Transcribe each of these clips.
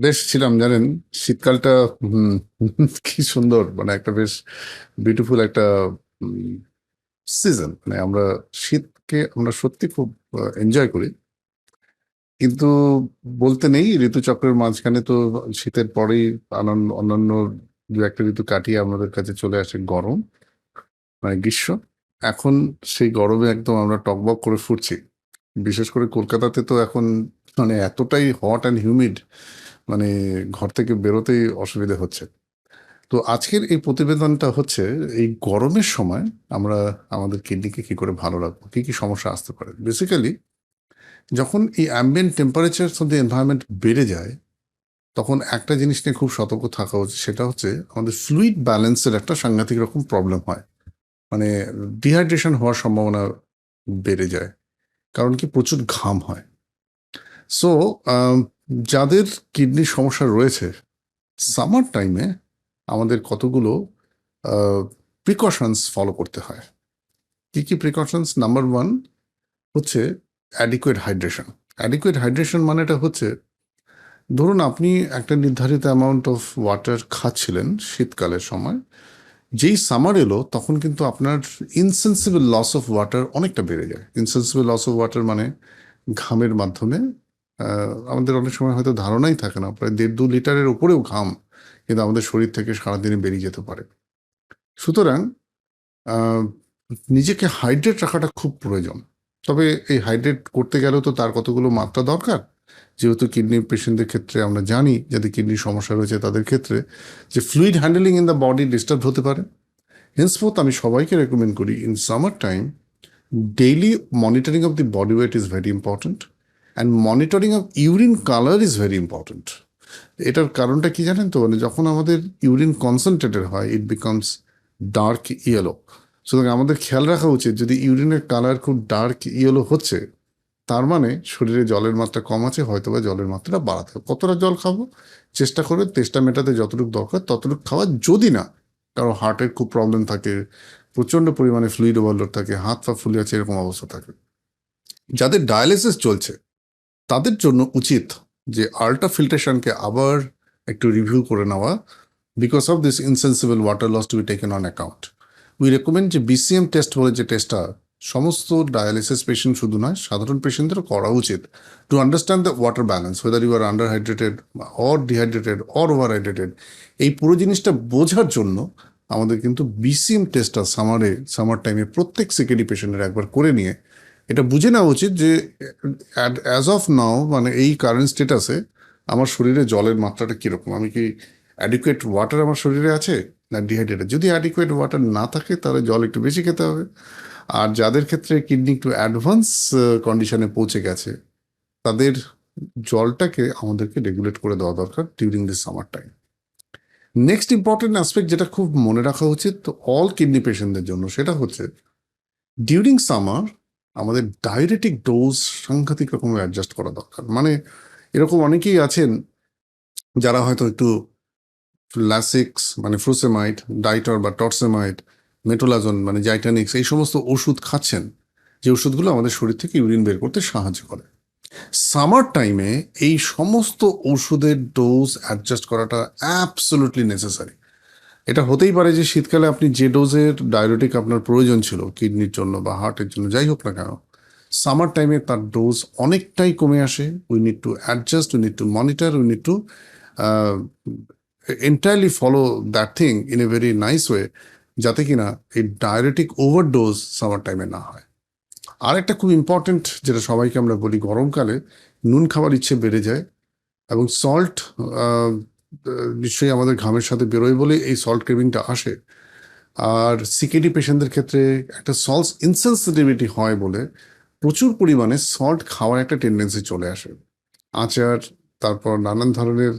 বেশ ছিলাম, জানেন? শীতকালটা কি সুন্দর মানে একটা বেশ বিউটিফুল একটা সিজন মানে আমরা শীতকে আমরা সত্যি খুব এনজয় করি। কিন্তু বলতে নেই, ঋতুচক্রের মাঝখানে তো শীতের পরেই আনন্দ অন্যান্য দু একটা ঋতু কাটিয়ে আমাদের কাছে চলে আসে গরম মানে গ্রীষ্ম। এখন সেই গরমে একদম আমরা টকবক করে ফুটছি। বিশেষ করে কলকাতাতে তো এখন মানে এতটাই হট অ্যান্ড হিউমিড মানে ঘর থেকে বেরোতেই অসুবিধে হচ্ছে। তো আজকের এই প্রতিবেদনটা হচ্ছে, এই গরমের সময় আমরা আমাদের কিডনিকে কি করে ভালো রাখব? কি কি সমস্যা আসতে পারে? বেসিক্যালি যখন এই ambient temperature of the environment বেড়ে যায়, তখন একটা জিনিস নিয়ে খুব সতর্ক থাকা উচিত, সেটা হচ্ছে আমাদের ফ্লুইড ব্যালেন্সের একটা সাংঘাতিক রকম প্রবলেম হয়। মানে ডিহাইড্রেশন হওয়ার সম্ভাবনা বেড়ে যায়, কারণ কি প্রচুর ঘাম হয়। সো যাদের কিডনির সমস্যা রয়েছে, সামার টাইমে আমাদের কতগুলো প্রিকশনস ফলো করতে হয়। কি কি প্রিকশনস নাম্বার ওয়ান হচ্ছে অ্যাডিকুয়েট হাইড্রেশন অ্যাডিকুয়েট হাইড্রেশন মানেটা হচ্ছে, ধরুন আপনি একটা নির্ধারিত অ্যামাউন্ট অফ ওয়াটার খাচ্ছিলেন শীতকালের সময়, যেই সামার এলো তখন কিন্তু আপনার ইনসেন্সিবল লস অফ ওয়াটার অনেকটা বেড়ে যায়। ইনসেন্সিবল লস অফ ওয়াটার মানে ঘামের মাধ্যমে আমাদের অনেক সময় হয়তো ধারণাই থাকে না। প্রায় দেড় দু লিটারের উপরেও ঘাম কিন্তু আমাদের শরীর থেকে সারাদিনে বেরিয়ে যেতে পারে। সুতরাং নিজেকে হাইড্রেট রাখাটা খুব প্রয়োজন। তবে এই হাইড্রেট করতে গেলেও তো তার কতগুলো মাত্রা দরকার? যেহেতু কিডনি পেশেন্টদের ক্ষেত্রে আমরা জানি, যাদের কিডনির সমস্যা রয়েছে তাদের ক্ষেত্রে যে fluid handling in the body disturb হতে পারে। হেন্সফোর্থ আমি সবাইকে রেকমেন্ড করি in summer time daily monitoring of the body weight is very important and monitoring of urine colour is very important এটার কারণটা কি জানেন তো? মানে যখন আমাদের ইউরিন কনসেন্ট্রেটেড হয় ইট বিকামস ডার্ক ইয়েলো সুতরাং আমাদের খেয়াল রাখা উচিত, যদি ইউরিনের কালার খুব ডার্ক ইয়েলো হচ্ছে, তার মানে শরীরে জলের মাত্রা কম আছে হয়তো বা জলের মাত্রাটা বাড়াতে হবে। কতটা জল খাব? চেষ্টা করবে, তেষ্টা মেটাতে যতটুকু দরকার, ততটুকু খাওয়া যদি না কারও হার্টের খুব প্রবলেম থাকে, প্রচণ্ড পরিমাণে ফ্লুইড ওভারলোড থাকে, হাত পা ফুলে আছে এরকম অবস্থা থাকে। যাদের ডায়ালিসিস চলছে তাদের জন্য উচিত যে আল্ট্রা ফিল্ট্রেশনকে আবার একটু রিভিউ করে নেওয়া because of this insensible water loss to be taken on account we recommend যে বিসিএম টেস্ট বলে যে টেস্টটা সমস্ত ডায়ালিসিস পেশেন্ট শুধু নয়, সাধারণ পেশেন্টদেরও করা উচিত to understand the water balance whether you are under hydrated or dehydrated or over hydrated এই পুরো জিনিসটা বোঝার জন্য আমাদের কিন্তু বিসিএম টেস্টটা সামারে সামার টাইমে প্রত্যেক সিকেডি পেশেন্টের একবার করে নিয়ে এটা বুঝে নেওয়া উচিত যে অ্যাজ অফ নাও মানে এই কারেন্ট স্টেটাসে আমার শরীরে জলের মাত্রাটা কীরকম? আমি কি অ্যাডিকুয়েট ওয়াটার আমার শরীরে আছে না ডিহাইড্রেটেড যদি অ্যাডিকুয়েট ওয়াটার না থাকে, তাহলে জল একটু বেশি খেতে হবে। আর যাদের ক্ষেত্রে কিডনি একটু অ্যাডভান্স কন্ডিশনে পৌঁছে গেছে, তাদের জলটাকে আমাদেরকে রেগুলেট করে দেওয়া দরকার during this summer time next important aspect যেটা খুব মনে রাখা উচিত অল কিডনি পেশেন্টদের জন্য, সেটা হচ্ছে ডিউরিং সামার আমাদের ডায়রেটিক ডোজ সাংঘাতিক রকমের অ্যাডজাস্ট করা দরকার। মানে এরকম অনেকেই আছেন যারা হয়তো একটু ল্যাসিক্স মানে ফ্রুসেমাইট ডাইটর বা টর্সেমাইট মেটোলাজন মানে জাইটানিক্স এই সমস্ত ওষুধ খাচ্ছেন, যে ওষুধগুলো আমাদের শরীর থেকে ইউরিন বের করতে সাহায্য করে। সামার টাইমে এই সমস্ত ওষুধের ডোজ অ্যাডজাস্ট করাটা অ্যাবসোলুটলি নেসেসারি এটা হতেই পারে যে শীতকালে আপনি যে ডোজের ডায়াবেটিক আপনার প্রয়োজন ছিল, কিডনির জন্য বা হার্টের জন্য, যাই হোক না কেন, সামার টাইমে তার ডোজ অনেকটাই কমে আসে। We need to adjust we need to monitor we need to entirely follow that thing in a very nice way যাতে কিনা এই ডায়াবেটিক ওভারডোজ সামার টাইমে না হয়। আর একটা খুব ইম্পর্টেন্ট যেটা সবাইকে আমরা বলি গরমকালে, নুন খাবার ইচ্ছে বেড়ে যায় এবং সল্ট নিশ্চয়ই আমাদের ঘামের সাথে বেরোয় বলে এই সল্ট ক্রেভিংটা আসে। আর সিকেডি পেশেন্টদের ক্ষেত্রে একটা সল্ট ইনসেন্সিটিভিটি হয় বলে প্রচুর পরিমাণে সল্ট খাওয়ার একটা টেন্ডেন্সি চলে আসে। আচার, তারপর নানান ধরনের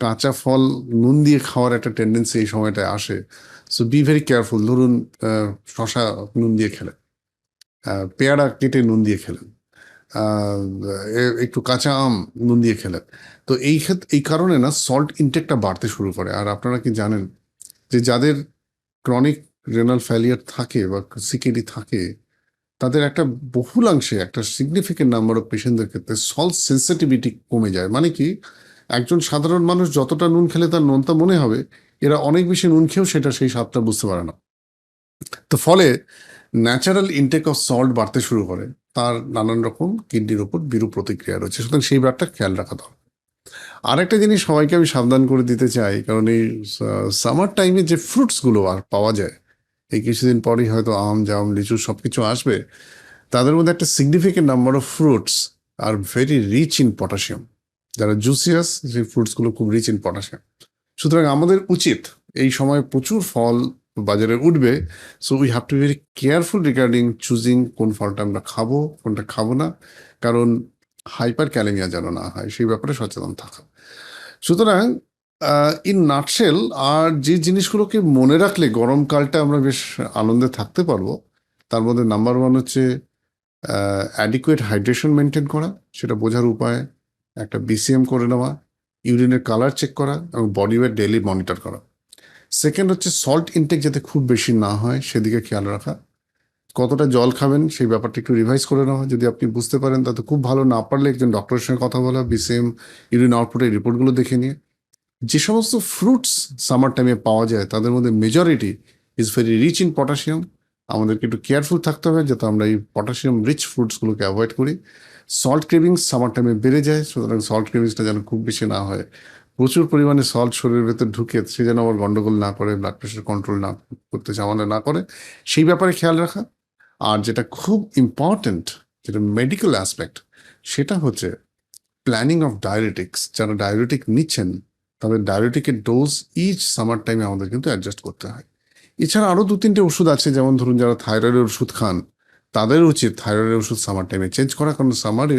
কাঁচা ফল, নুন দিয়ে খাওয়ার একটা টেন্ডেন্সি এই সময়টায় আসে। সো বি ভেরি কেয়ারফুল ধরুন শশা নুন দিয়ে খেলেন পেয়ারা কেটে নুন দিয়ে খেলেন। একটু কাঁচা আম নুন দিয়ে খেলেন তো এই ক্ষেত্রে এই কারণে না সল্ট ইনটেকটা বাড়তে শুরু করে। আর আপনারা কি জানেন যে যাদের ক্রনিক রেনাল ফেলিয়ার থাকে বা সিকেডি থাকে, তাদের একটা বহুলাংশে, একটা সিগনিফিকেন্ট নাম্বার অফ পেশেন্টদের ক্ষেত্রে সল্ট সেন্সিটিভিটি কমে যায়। মানে কি, একজন সাধারণ মানুষ যতটা নুন খেলে তার নোনতা মনে হবে, এরা অনেক বেশি নুন খেয়েও সেটা সেই স্বাদটা বুঝতে পারে না। তো ফলে ন্যাচারাল ইনটেক অফ সল্ট বাড়তে শুরু করে, তার নানান রকম কিডনির ওপর বিরূপ প্রতিক্রিয়া রয়েছে। সুতরাং সেই ব্যাপারটা খেয়াল রাখা দরকার। আরেকটা জিনিস সবাইকে আমি সাবধান করে দিতে চাই, কারণ এই সামার টাইমে যে ফ্রুটসগুলো আর পাওয়া যায়, এই কিছুদিন পরেই হয়তো আম, জাম, লিচু সব কিছু আসবে, তাদের মধ্যে একটা সিগনিফিকেন্ট নাম্বার অফ ফ্রুটস আর ভেরি রিচ ইন পটাশিয়াম যারা জুসিয়াস সেই ফ্রুটসগুলো খুব রিচ ইন পটাশিয়াম সুতরাং আমাদের উচিত এই সময় প্রচুর ফল বাজারে উঠবে so we have to very careful regarding choosing কোন ফলটা আমরা খাব, কোনটা খাব না, কারণ হাইপার ক্যালেমিয়া যেন না হয়, সেই ব্যাপারে সচেতন থাকা। সুতরাং ইন নাটসেল আর যে জিনিসগুলোকে মনে রাখলে গরমকালটা আমরা বেশ আনন্দে থাকতে পারব, তার মধ্যে নাম্বার ওয়ান হচ্ছে অ্যাডিকুয়েট হাইড্রেশন মেনটেন করা, সেটা বোঝার উপায়, একটা বিসিএম করে নেওয়া ইউরিনের কালার চেক করা, এবং বডি ওয়েট ডেলি মনিটর করা। সেকেন্ড হচ্ছে সল্ট ইনটেক যাতে খুব বেশি না হয়, সেদিকে খেয়াল রাখা। কতটা জল খাবেন, সেই ব্যাপারটা একটু রিভাইজ করে নেওয়া। যদি আপনি বুঝতে পারেন, তাতে খুব ভালো না পারলে একজন ডক্টরের সঙ্গে কথা বলা বিসিএম ইউরিন আউটপুটের রিপোর্টগুলো দেখে নিয়ে। যে সমস্ত ফ্রুটস সামার টাইমে পাওয়া যায়, তাদের মধ্যে majority is very rich in potassium আমাদেরকে একটু কেয়ারফুল থাকতে হবে, যাতে আমরা এই পটাশিয়াম রিচ ফ্রুটসগুলোকে অ্যাভয়েড করি। সল্ট ক্রেভিংস সামার টাইমে বেড়ে যায়, সুতরাং সল্ট ক্রেভিংসটা যেন খুব বেশি না হয়। প্রচুর পরিমাণে সল্ট শরীরের ভেতর ঢুকে সে যেন আবার গন্ডগোল না করে ব্লাড প্রেশার কন্ট্রোল না করতে চাওয়ানো না করে। সেই ব্যাপারে খেয়াল রাখা। আর যেটা খুব ইম্পর্ট্যান্ট যেটা মেডিকেল অ্যাসপেক্ট সেটা হচ্ছে প্ল্যানিং অফ ডায়াবেটিক্স যারা ডায়াবেটিক নিচ্ছেন, তাদের ডায়াবেটিকের ডোজ ইচ সামার টাইমে আমাদের কিন্তু অ্যাডজাস্ট করতে হয়। এছাড়া আরও দু তিনটে ওষুধ আছে, যেমন ধরুন যারা থাইরয়েডের ওষুধ খান, তাদের উচিত থাইরয়েডের ওষুধ সামার টাইমে চেঞ্জ করা। কারণ সামারে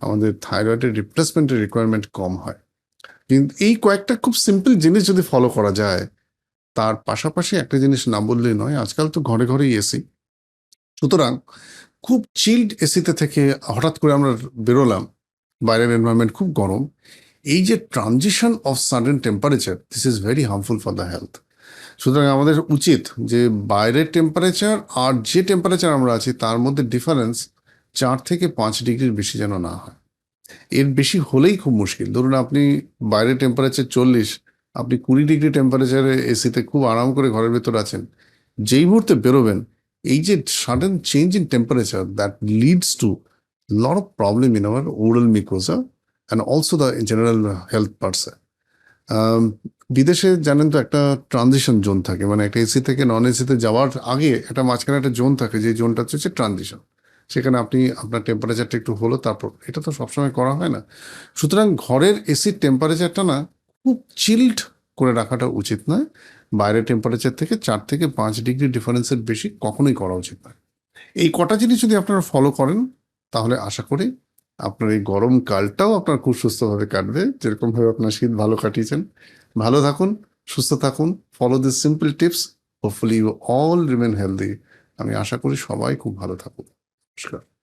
আমাদের থাইরয়েডের রিপ্লেসমেন্টের রিকোয়ারমেন্ট কম হয়। কিন্তু এই কয়েকটা খুব সিম্পল জিনিস যদি ফলো করা যায়, তার পাশাপাশি একটা জিনিস না বললেই নয়, আজকাল তো ঘরে ঘরেই এসি সুতরাং খুব চিল্ড এসিতে থেকে হঠাৎ করে আমরা বেরোলাম, বাইরের এনভায়রনমেন্ট খুব গরম। এই যে transition of sudden temperature this is very harmful for the health সুতরাং আমাদের উচিত যে বাইরের টেম্পারেচার আর যে টেম্পারেচার আমরা আছি, তার মধ্যে ডিফারেন্স চার থেকে পাঁচ ডিগ্রির বেশি যেন না হয়। এর বেশি হলেই খুব মুশকিল। ধরুন আপনি বাইরের টেম্পারেচার চল্লিশ, আপনি কুড়ি ডিগ্রি টেম্পারেচারে এসিতে খুব আরাম করে ঘরের ভেতর আছেন, যেই মুহূর্তে বেরোবেন, এই যে sudden change in temperature that leads to lot of problem in our oral mucosa and also the general health person বিদেশে জানেন তো একটা ট্রানজিশন জোন থাকে মানে একটা এসি থেকে নন এসিতে যাওয়ার আগে একটা মাঝখানে একটা জোন থাকে, যে জোনটা হচ্ছে ট্রানজিশন সেখানে আপনি আপনার টেম্পারেচারটা একটু হলো, তারপর এটা তো সবসময় করা হয় না। সুতরাং ঘরের এসির টেম্পারেচারটা না খুব চিল্ড করে রাখাটা উচিত নয়। বাইরের টেম্পারেচার থেকে চার থেকে পাঁচ ডিগ্রি ডিফারেন্সের বেশি কখনোই করা উচিত নয়। এই কটা জিনিস যদি আপনারা ফলো করেন, তাহলে আশা করি আপনার এই গরমকালটাও আপনার খুব সুস্থভাবে কাটবে। যেরকমভাবে আপনার শীত ভালো কাটিয়েছেন। ভালো থাকুন, সুস্থ থাকুন follow this simple tips hopefully you all remain healthy আমি আশা করি সবাই খুব ভালো থাকুন Schrift.